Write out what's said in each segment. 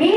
మీ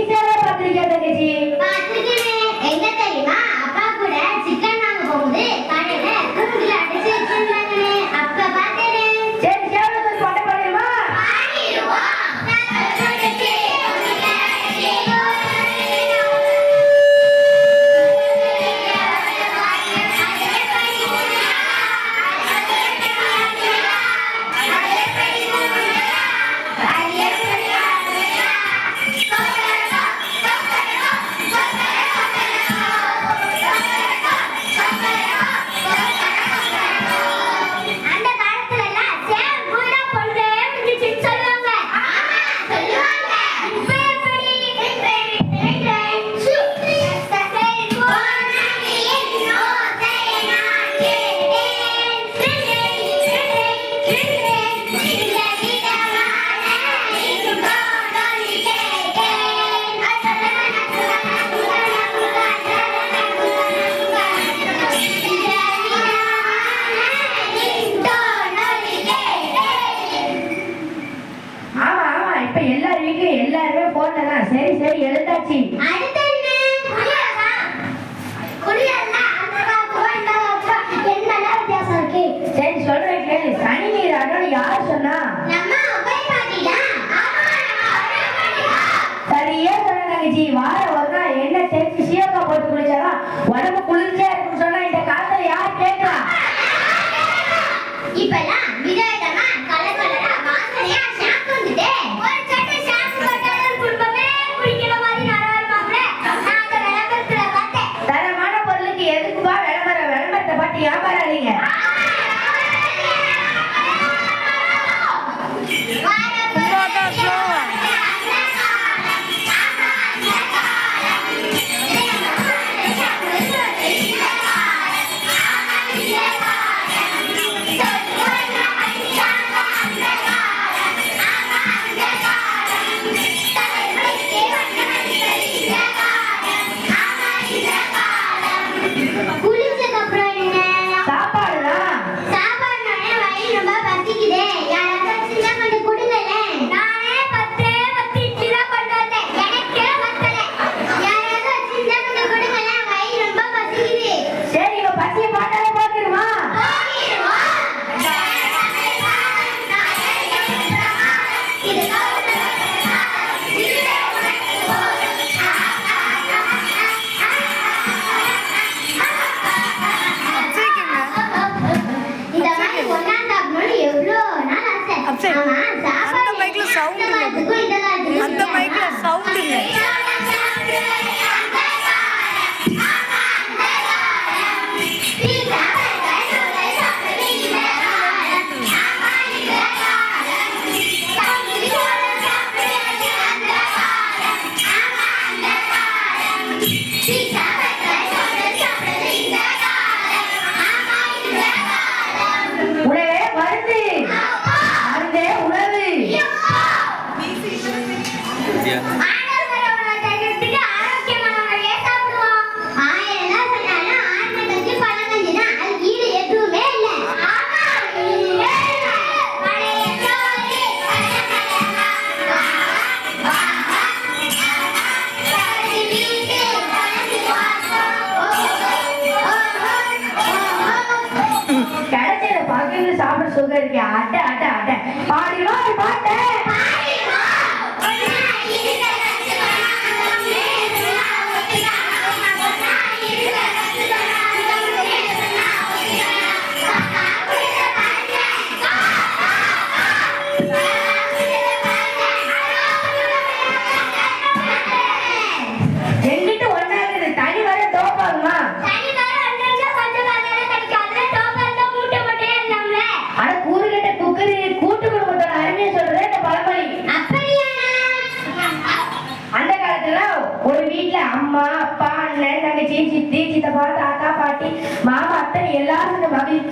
சாப்பிட சுகம் இருக்கே அட்ட அட்ட அட்ட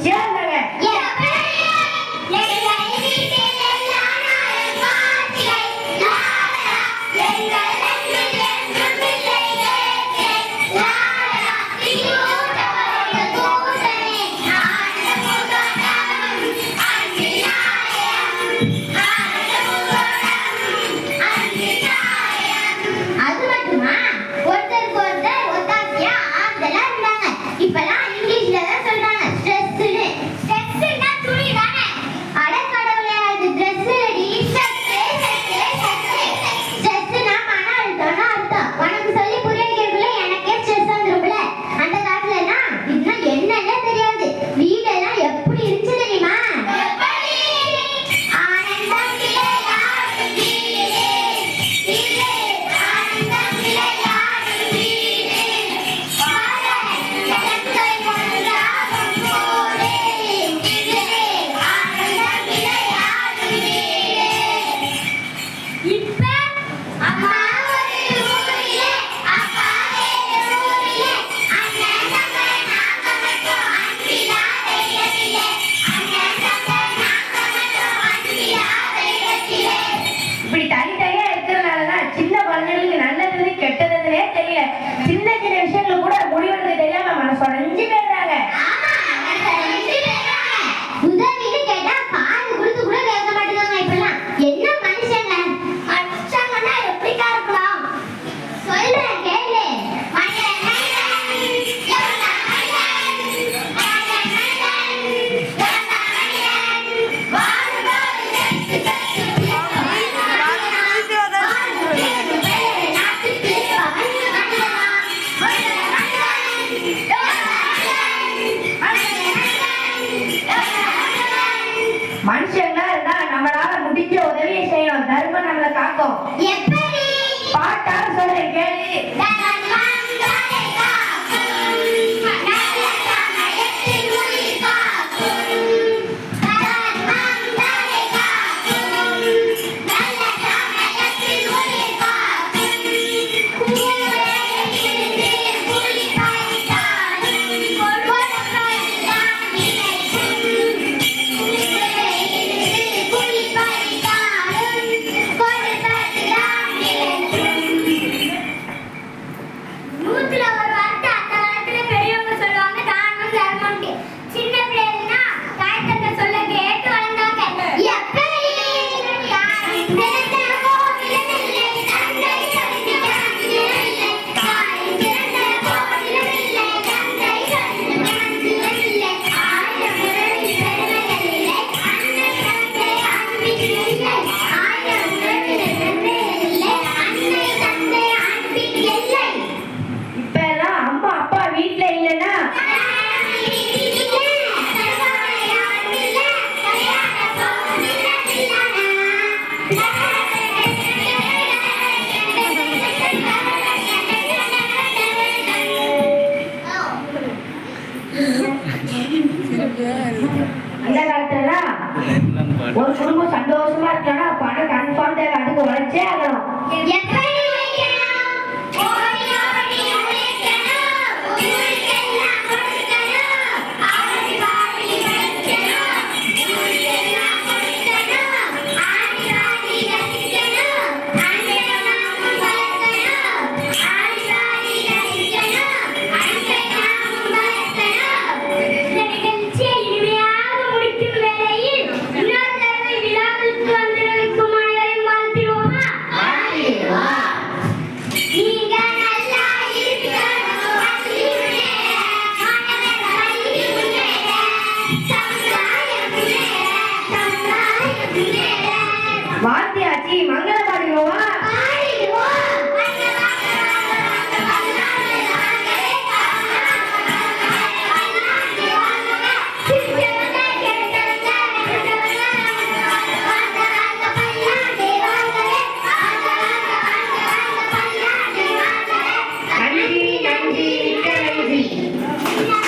Я பார்க்கும் எப்படி பாட்டான்னு சொல்றேன் கேள்வி சந்தோஷமா இருக்கானா பணம் கன்ஃபார்ம் தேவை அதுக்கு உழைச்சே ஆகணும்.